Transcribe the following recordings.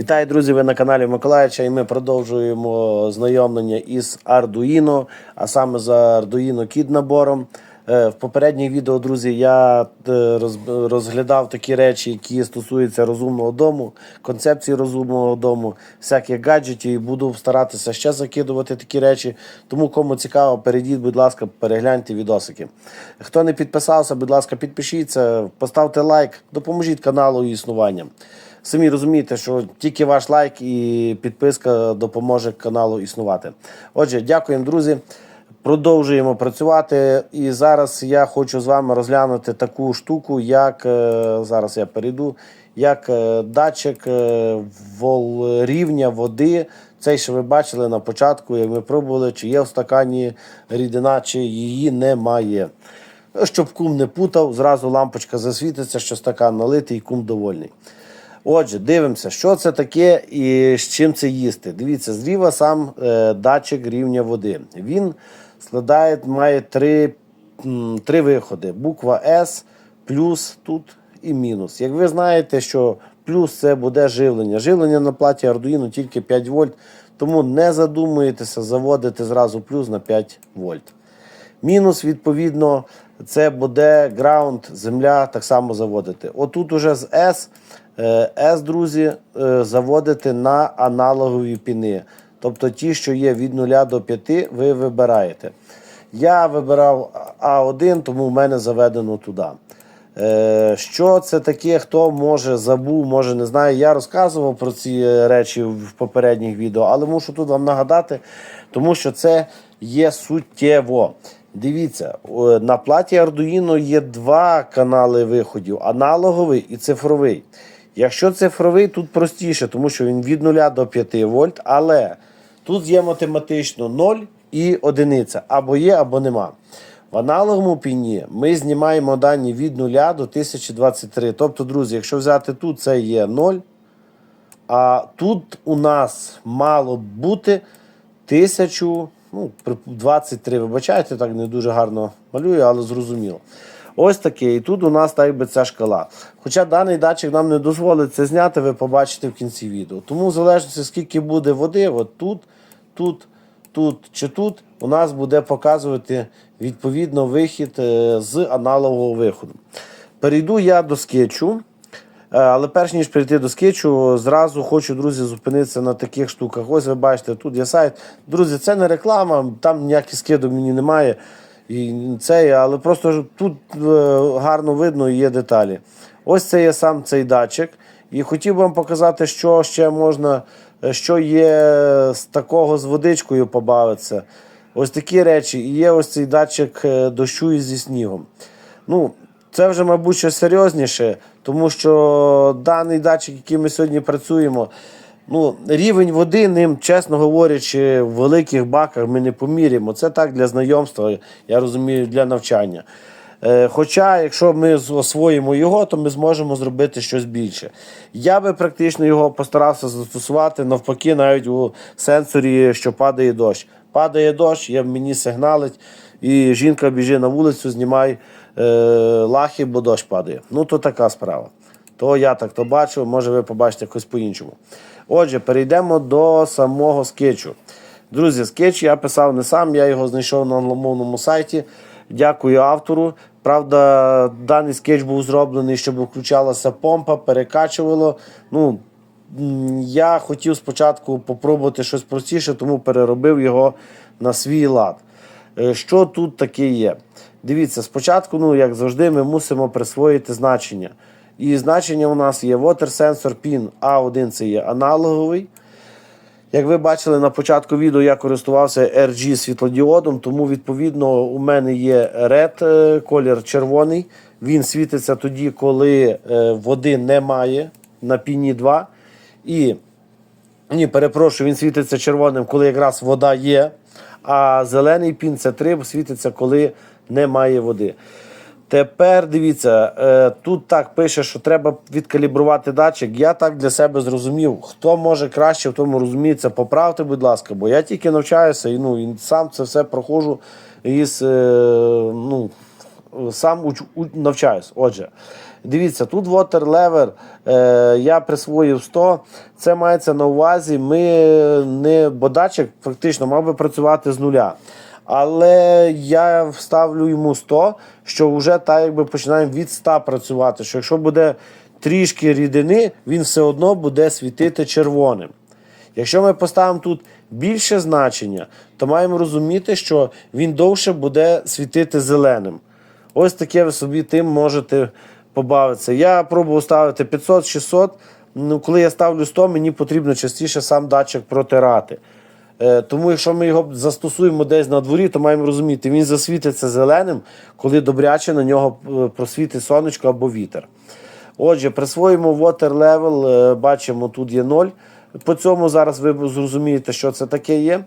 Вітаю, друзі! Ви на каналі Миколаївича і ми продовжуємо знайомлення із Arduino, а саме за Arduino Kit набором. Е, В попередніх відео, друзі, я е, розглядав такі речі, які стосуються розумного дому, концепції розумного дому, всяких гаджетів. І буду старатися ще закидувати такі речі. Тому, кому цікаво, перейдіть, будь ласка, перегляньте відосики. Хто не підписався, будь ласка, підпишіться, поставте лайк, допоможіть каналу існуванням. Самі розумієте, що тільки ваш лайк і підписка допоможе каналу існувати. Отже, дякуємо, друзі. Продовжуємо працювати. І зараз я хочу з вами розглянути таку штуку, як е, зараз я перейду, як е, датчик е, рівня води. Цей, що ви бачили на початку, як ми пробували, чи є в стакані рідина, чи її немає. Щоб кум не путав, зразу лампочка засвітиться, що стакан налитий і кум довольний. Отже, дивимося, що це таке і з чим це їсти. Дивіться, зліва сам е, датчик рівня води. Він складає, має три, м, три виходи: буква С, плюс тут і мінус. Як ви знаєте, що плюс це буде живлення. Живлення на платі Arduino тільки 5 вольт, тому не задумуєтеся заводити зразу плюс на 5 вольт. Мінус, відповідно, це буде граунд, земля так само заводити. Отут уже з S, S, друзі, е, заводити на аналогові піни. Тобто ті, що є від 0 до 5, ви вибираєте. Я вибирав А1, тому в мене заведено туди. Е, Що це таке, хто може забув, може не знає. Я розказував про ці е, речі в попередніх відео, але мушу тут вам нагадати, тому що це є суттєво. Дивіться, на платі Arduino є два канали виходів: аналоговий і цифровий. Якщо цифровий, тут простіше, тому що він від 0 до 5 вольт, але тут є математично 0 і одиниця, або є, або нема. В аналоговому піні ми знімаємо дані від 0 до 1023. Тобто, друзі, якщо взяти тут, це є 0. А тут у нас мало б бути 1000, ну, при- 23, вибачайте, так не дуже гарно малюю, але зрозуміло. Ось таке. І тут у нас так би ця шкала. Хоча даний датчик нам не дозволить це зняти, ви побачите в кінці відео. Тому в залежності, скільки буде води, от тут, тут, тут чи тут, у нас буде показувати відповідно вихід е, з аналогового виходу. Перейду я до скетчу. Е, Але перш ніж перейти до скетчу, зразу хочу, друзі, зупинитися на таких штуках. Ось ви бачите, тут є сайт. Друзі, це не реклама, там ніяких скидок мені немає. І це, але просто тут е, гарно видно і є деталі. Ось це є сам цей датчик. І хотів би вам показати, що ще можна, е, що є з такого з водичкою побавитися. Ось такі речі. І є ось цей датчик е, дощу зі снігом. Ну, це вже, мабуть, що серйозніше, тому що даний датчик, який ми сьогодні працюємо, ну, рівень води ним, чесно говорячи, в великих баках ми не поміряємо. Це так для знайомства, я розумію, для навчання. Е, Хоча, якщо ми освоїмо його, то ми зможемо зробити щось більше. Я би практично його постарався застосувати навпаки, навіть у сенсорі, що падає дощ. Падає дощ, я мені сигналить, і жінка біжить на вулицю, знімай е, лахи, бо дощ падає. Ну, то така справа. То я так то бачу, може ви побачите якось по-іншому. Отже, перейдемо до самого скетчу. Друзі, скетч я писав не сам, я його знайшов на англомовному сайті. Дякую автору. Правда, даний скетч був зроблений, щоб включалася помпа, перекачувало. Ну, я хотів спочатку попробувати щось простіше, тому переробив його на свій лад. Е, Що тут таке є? Дивіться, спочатку, ну, як завжди, ми мусимо присвоїти значення. І значення у нас є Water Sensor Pin A1 це є аналоговий. Як ви бачили на початку відео, я користувався RG світлодіодом, тому відповідно у мене є red е, колір червоний. Він світиться тоді, коли е, води немає на піні 2. І ні, перепрошую, він світиться червоним, коли якраз вода є. А зелений пін це 3 світиться, коли немає води. Тепер дивіться, е, тут так пише, що треба відкалібрувати датчик. Я так для себе зрозумів. Хто може краще в тому розуміється, поправте, будь ласка, бо я тільки навчаюся і, ну, і сам це все проходжу із е, ну, сам уч, у, навчаюсь. Отже, дивіться, тут water level е, я присвоїв 100. Це мається на увазі. Ми не бо датчик практично мав би працювати з нуля. Але я вставлю йому 100, що вже так якби починаємо від 100 працювати. Що якщо буде трішки рідини, він все одно буде світити червоним. Якщо ми поставимо тут більше значення, то маємо розуміти, що він довше буде світити зеленим. Ось таке ви собі тим можете побавитися. Я пробував ставити 500-600. Ну, коли я ставлю 100, мені потрібно частіше сам датчик протирати. Е, Тому, якщо ми його застосуємо десь на дворі, то маємо розуміти, він засвітиться зеленим, коли добряче на нього е, просвітить сонечко або вітер. Отже, присвоїмо water level, е, бачимо, тут є 0. По цьому зараз ви зрозумієте, що це таке є.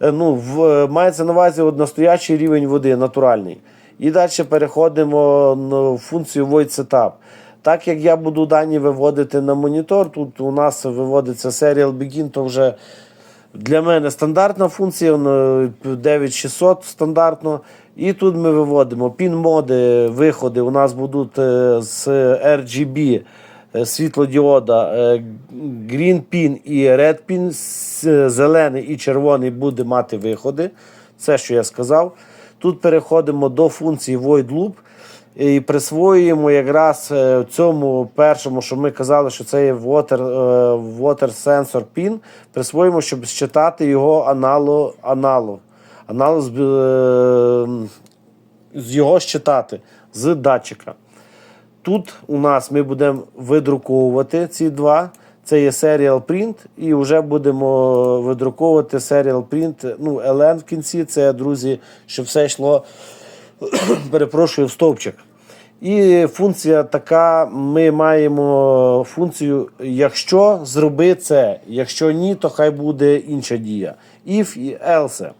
Ну, в, мається на увазі от настоящий рівень води, натуральний. І далі переходимо на функцію Void Setup. Так як я буду дані виводити на монітор, тут у нас виводиться Serial Begin, то вже для мене стандартна функція, 9600 стандартно. І тут ми виводимо пін-моди, виходи. У нас будуть е, з RGB е, світлодіода е, Green Pin і Red Pin. Зелений і червоний буде мати виходи. Це, що я сказав. Тут переходимо до функції Void Loop і присвоюємо якраз е, цьому першому, що ми казали, що це є water, е, water sensor pin, присвоїмо, щоб считати його аналог, аналог, аналог е, з його считати з датчика. Тут у нас ми будемо видруковувати ці два. Це є Serial Print, і вже будемо видруковувати Serial Print. Ну, LN в кінці. Це, друзі, щоб все йшло перепрошую, в стовпчик. І функція така: ми маємо функцію, якщо зроби це, якщо ні, то хай буде інша дія. If і else.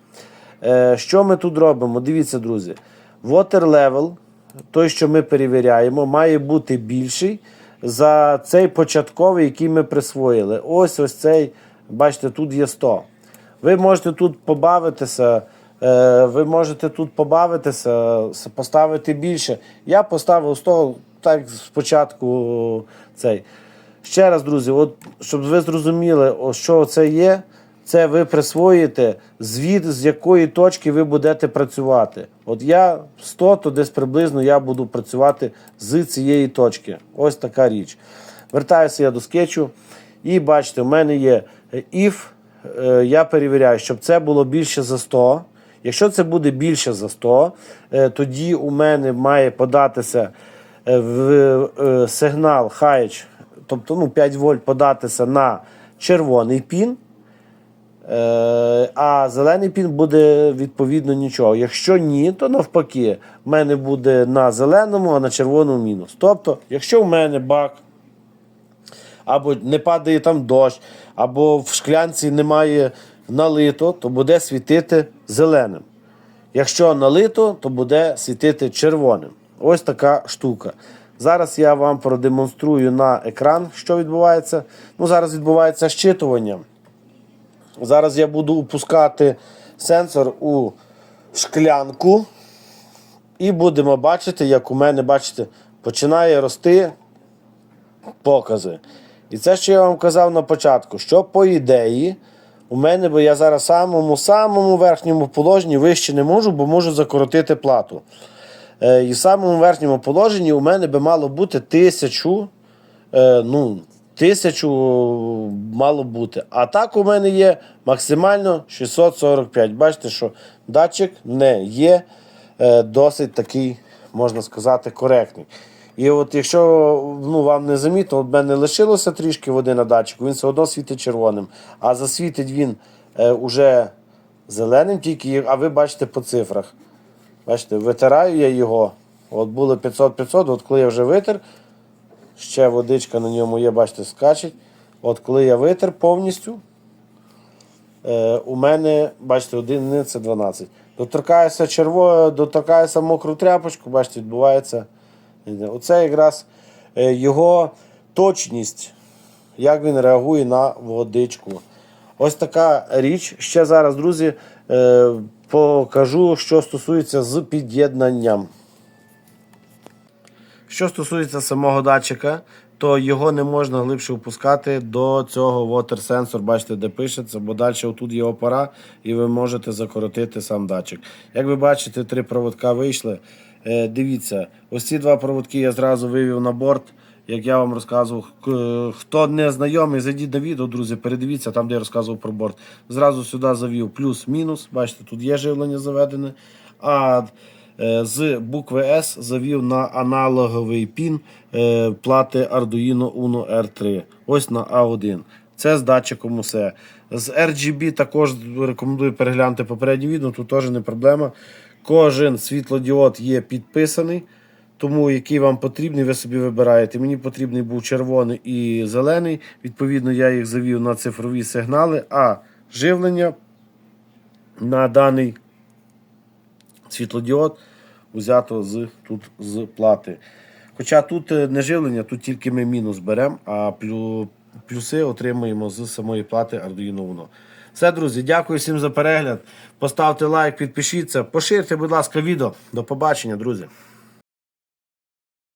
Е, Що ми тут робимо? Дивіться, друзі. Water level, той, що ми перевіряємо, має бути більший за цей початковий, який ми присвоїли. Ось ось цей, бачите, тут є 100. Ви можете тут побавитися. Е, Ви можете тут побавитися, поставити більше. Я поставив 100, так спочатку цей. Ще раз, друзі, от, щоб ви зрозуміли, що це є, це ви присвоїте звіт, з якої точки ви будете працювати. От я 100, то десь приблизно я буду працювати з цієї точки. Ось така річ. Вертаюся я до скетчу. І бачите, в мене є if. е, Я перевіряю, щоб це було більше за 100. Якщо це буде більше за 100, е, тоді у мене має податися е, в е, сигнал хайч, тобто ну, 5 вольт податися на червоний пін. А зелений пін буде відповідно нічого. Якщо ні, то навпаки, в мене буде на зеленому, а на червоному мінус. Тобто, якщо в мене бак або не падає там дощ, або в шклянці немає налито, то буде світити зеленим. Якщо налито, то буде світити червоним. Ось така штука. Зараз я вам продемонструю на екран, що відбувається. Ну, Зараз відбувається щитування. Зараз я буду опускати сенсор у шклянку. І будемо бачити, як у мене, бачите, починає рости покази. І це, що я вам казав на початку, що по ідеї, у мене, бо я зараз самому самому верхньому положенні вище не можу, бо можу закоротити плату. Е, і в самому верхньому положенні у мене би мало бути тисячу. Е, ну, тисячу мало бути. А так у мене є максимально 645. Бачите, що датчик не є е, досить такий, можна сказати, коректний. І от якщо ну, вам не замітно, от мене лишилося трішки води на датчику, він все одно світить червоним. А засвітить він е, уже зеленим тільки, а ви бачите по цифрах. Бачите, витираю я його. От було 500-500, от коли я вже витер, ще водичка на ньому є, бачите, скачить. От коли я витер повністю, е, у мене, бачите, один це 12. Доторкаюся черво, доторкаюся мокру тряпочку, бачите, відбувається. Оце якраз е, його точність, як він реагує на водичку. Ось така річ. Ще зараз, друзі, е, покажу, що стосується з під'єднанням. Що стосується самого датчика, то його не можна глибше опускати до цього water sensor, бачите, де пишеться, бо далі отут є опора, і ви можете закоротити сам датчик. Як ви бачите, три проводка вийшли. Е, дивіться, ось ці два проводки я зразу вивів на борт. Як я вам розказував, хто не знайомий, зайдіть на відео, друзі, передивіться там, де я розказував про борт. Зразу сюди завів плюс-мінус. Бачите, тут є живлення заведене. А е, з букви S завів на аналоговий пін е, плати Arduino Uno R3. Ось на A1. Це з датчиком усе. З RGB також рекомендую переглянути попереднє відео, тут теж не проблема. Кожен світлодіод є підписаний. Тому який вам потрібний, ви собі вибираєте. Мені потрібний був червоний і зелений. Відповідно, я їх завів на цифрові сигнали, а живлення на даний світлодіод взято з, тут з плати. Хоча тут е, не живлення, тут тільки ми мінус беремо, а плюси отримуємо з самої плати Arduino Uno. Все, друзі, дякую всім за перегляд. Поставте лайк, підпишіться, поширте, будь ласка, відео. До побачення, друзі.